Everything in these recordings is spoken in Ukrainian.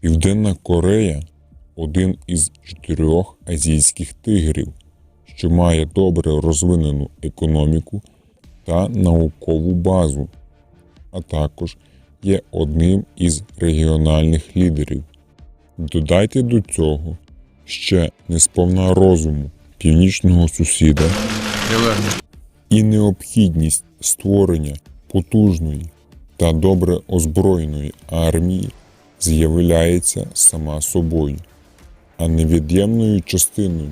Південна Корея один із чотирьох азійських тигрів, що має добре розвинену економіку та наукову базу, а також є одним із регіональних лідерів. Додайте до цього ще несповна розуму північного сусіда і необхідність створення потужної та добре озброєної армії з'являється сама собою, а невід'ємною частиною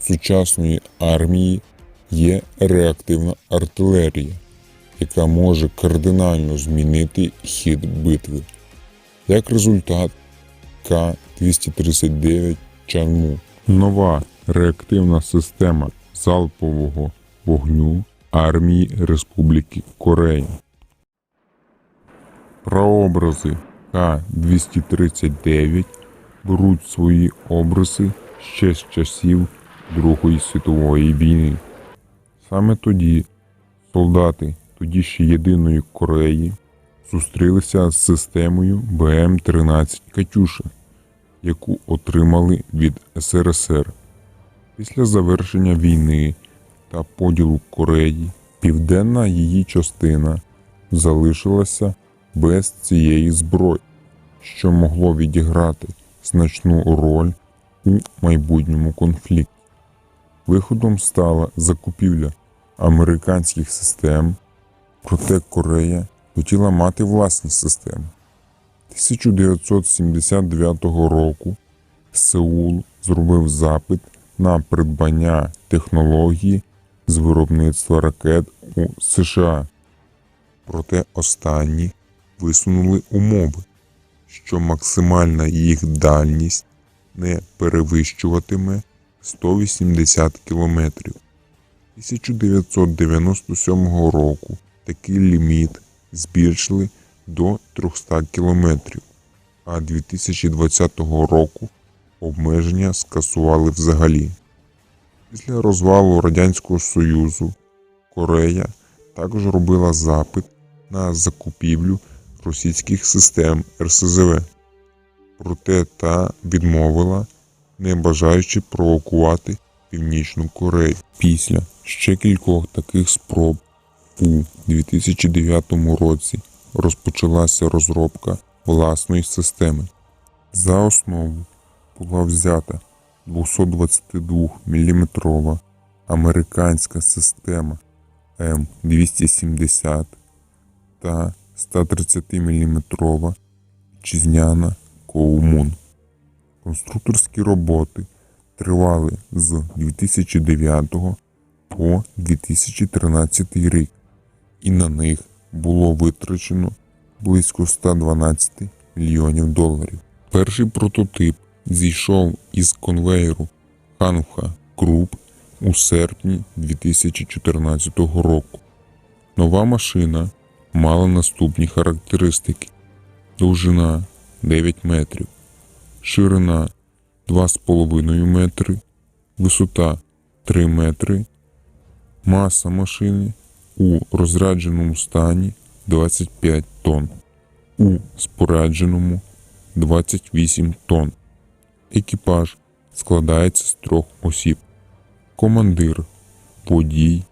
сучасної армії є реактивна артилерія, яка може кардинально змінити хід битви. Як результат, К-239 Чанму нова реактивна система залпового вогню армії Республіки Корея. Прообрази К-239 беруть свої обриси ще з часів Другої світової війни. Саме тоді солдати тоді ще єдиної Кореї зустрілися з системою БМ-13 Катюша, яку отримали від СРСР. Після завершення війни та поділу Кореї південна її частина залишилася без цієї зброї, що могло відіграти значну роль у майбутньому конфлікті. Виходом стала закупівля американських систем, проте Корея хотіла мати власні системи. 1979 року Сеул зробив запит на придбання технології з виробництва ракет у США. Проте останні висунули умови, що максимальна їх дальність не перевищуватиме 180 км. 1997 року такий ліміт збільшили до 300 км, а 2020 року обмеження скасували взагалі. Після розвалу Радянського Союзу Корея також робила запит на закупівлю російських систем РСЗВ, проте та відмовила, не бажаючи провокувати Північну Корею. Після ще кількох таких спроб у 2009 році розпочалася розробка власної системи. За основу була взята 222 мм американська система М270 та 130 мм вітчизняна Коумун. Конструкторські роботи тривали з 2009 по 2013 рік, і на них було витрачено близько 112 мільйонів доларів. Перший прототип зійшов із конвейеру Ханфа Груп у серпні 2014 року. Нова машина мала наступні характеристики: довжина 9 метрів, ширина 2,5 метри, висота 3 метри, маса машини у розрядженому стані 25 тонн, у спорядженому 28 тонн. Екіпаж складається з трьох осіб: командир, водій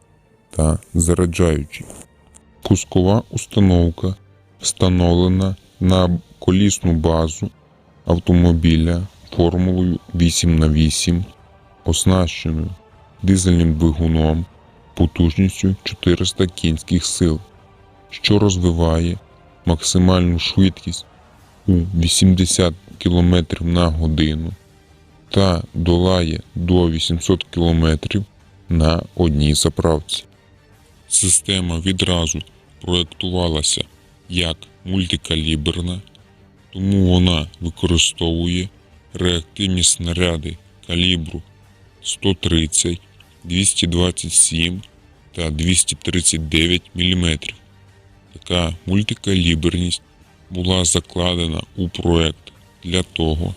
та заряджаючий. Пускова установка встановлена на колісну базу автомобіля формулою 8х8, оснащеною дизельним двигуном потужністю 400 кінських сил, що розвиває максимальну швидкість у 80 км на годину та долає до 800 км на одній заправці. Система відразу проєктувалася як мультикаліберна, тому вона використовує реактивні снаряди калібру 130, 227 та 239 мм. Така мультикаліберність була закладена у проект для того,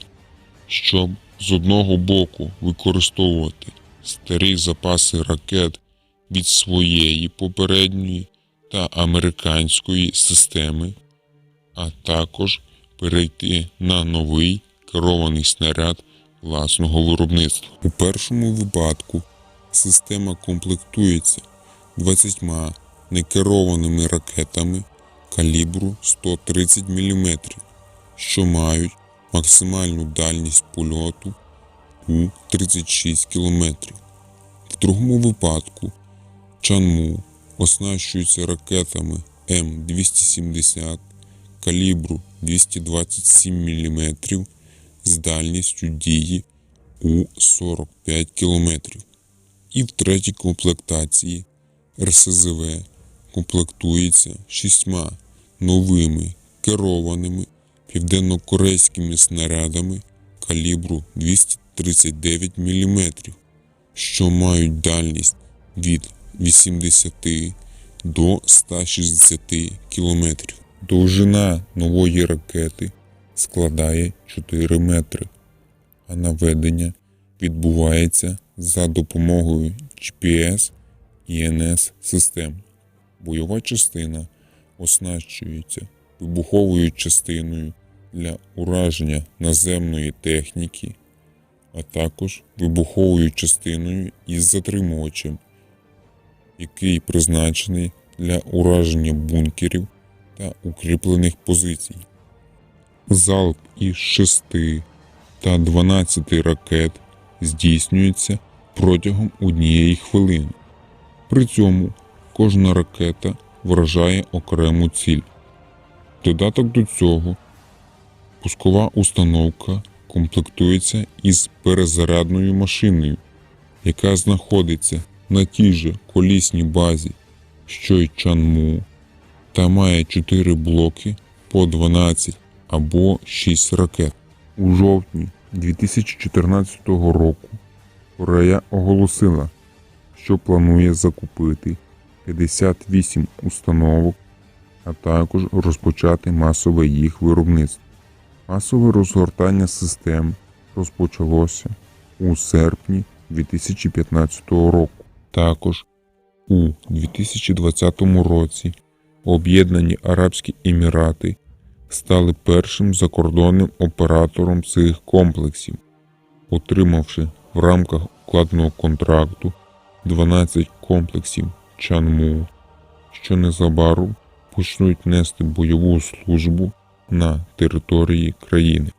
щоб з одного боку використовувати старі запаси ракет від своєї попередньої та американської системи, а також перейти на новий керований снаряд власного виробництва. У першому випадку система комплектується 20 некерованими ракетами калібру 130 мм, що мають максимальну дальність польоту у 36 км. В другому випадку Чанму оснащується ракетами М270 калібру 227 мм з дальністю дії у 45 км. І в третій комплектації РСЗВ комплектується шістьма новими керованими південнокорейськими снарядами калібру 239 мм, що мають дальність від 80 до 160 км. Довжина нової ракети складає 4 метри, а наведення відбувається за допомогою GPS і НС систем. Бойова частина оснащується вибуховою частиною для ураження наземної техніки, а також вибуховою частиною із затримувачем, який призначений для ураження бункерів та укріплених позицій. Залп із 6 та 12 ракет здійснюється протягом однієї хвилини. При цьому кожна ракета вражає окрему ціль. Додаток до цього пускова установка комплектується із перезарядною машиною, яка знаходиться на тій же колісній базі, що й Чанму, та має 4 блоки по 12 або 6 ракет. У жовтні 2014 року Корея оголосила, що планує закупити 58 установок, а також розпочати масове їх виробництво. Масове розгортання систем розпочалося у серпні 2015 року. Також у 2020 році Об'єднані Арабські Емірати стали першим закордонним оператором цих комплексів, отримавши в рамках укладеного контракту 12 комплексів Чанму, що незабаром почнуть нести бойову службу на території країни.